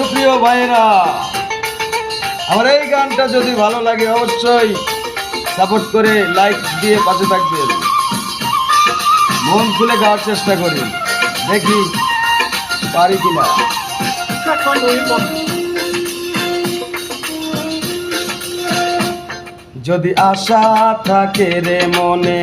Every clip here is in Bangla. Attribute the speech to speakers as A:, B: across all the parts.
A: সুপ্রিয় ভাইরা আমার এই গানটা যদি ভালো লাগে অবশ্যই সাপোর্ট করে লাইক দিয়ে পাশে থাকবেন। মন খুলে গাওয়ার চেষ্টা করি। দেখি পারি কিনা। যদি আশা থাকে রে মনে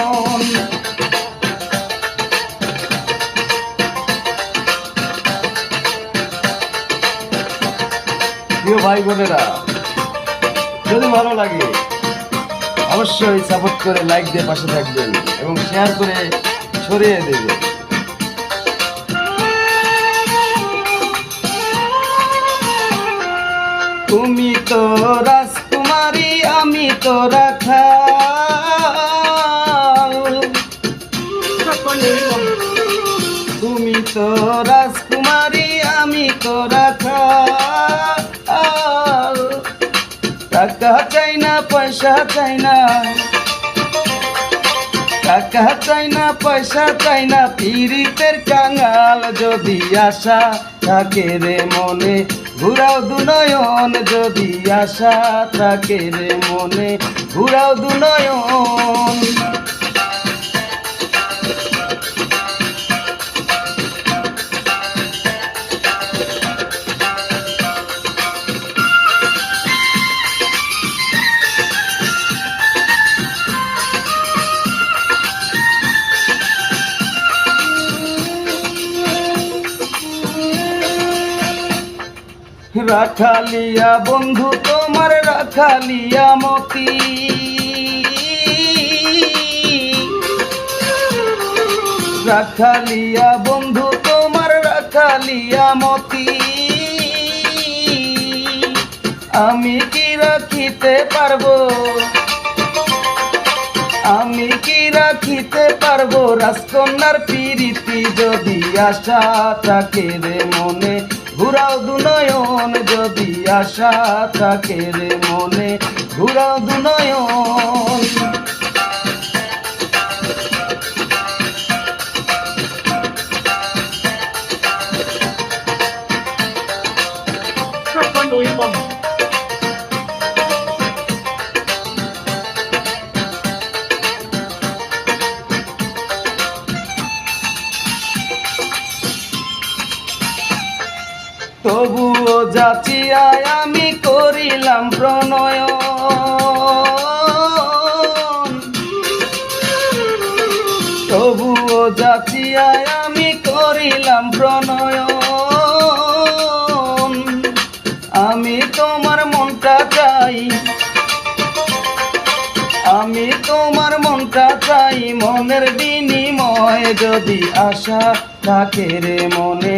A: প্রিয় ভাই বোনেরা যদি ভালো লাগে অবশ্যই সাপোর্ট করে লাইক দিয়ে পাশে থাকবেন এবং শেয়ার করে ছড়িয়ে দেবেন। তুমি তো রাজকুমারী আমি তো রাখা তুমি তো রাজকুমারী আমি তো রাখা চাই না পয়সা চাই না টাকা চাই না পয়সা চাই না পীড়িতের কাঙাল যদি আশা থাকে রে মনে ঘুরাও দুনয়ন যদি আশা থাকে রে মনে ঘুরাও দুনয়ন রাখালিয়া বন্ধু, তোমার রাখালিয়া মতি। রাখালিয়া বন্ধু, তোমার রাখালিয়া মতি। আমি কি রাখিতে পারব? আমি কি রাখিতে পারব? রাজকন্যার পিরিতি যদি আশা থাকে রে মনে ঘুরাও দুনয়ন যদি আশা থাকে রে মনে ঘুরাও দুনয়ন তবুও যাচিয়ায় আমি করিলাম প্রণয়। তবুও যাচিয়ায় আমি করিলাম প্রণয়। আমি তোমার মনটা চাই। আমি তোমার মনটা চাই, মনের বিনিময় যদি আশা থাকে রে মনে।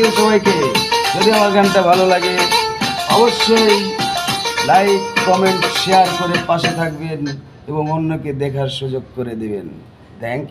A: ইউ সবাইকে। যদি আমার গানটা ভালো লাগে, অবশ্যই লাইক, কমেন্ট, শেয়ার করে পাশে থাকবেন এবং অন্যকে দেখার সুযোগ করে দেবেন। থ্যাংক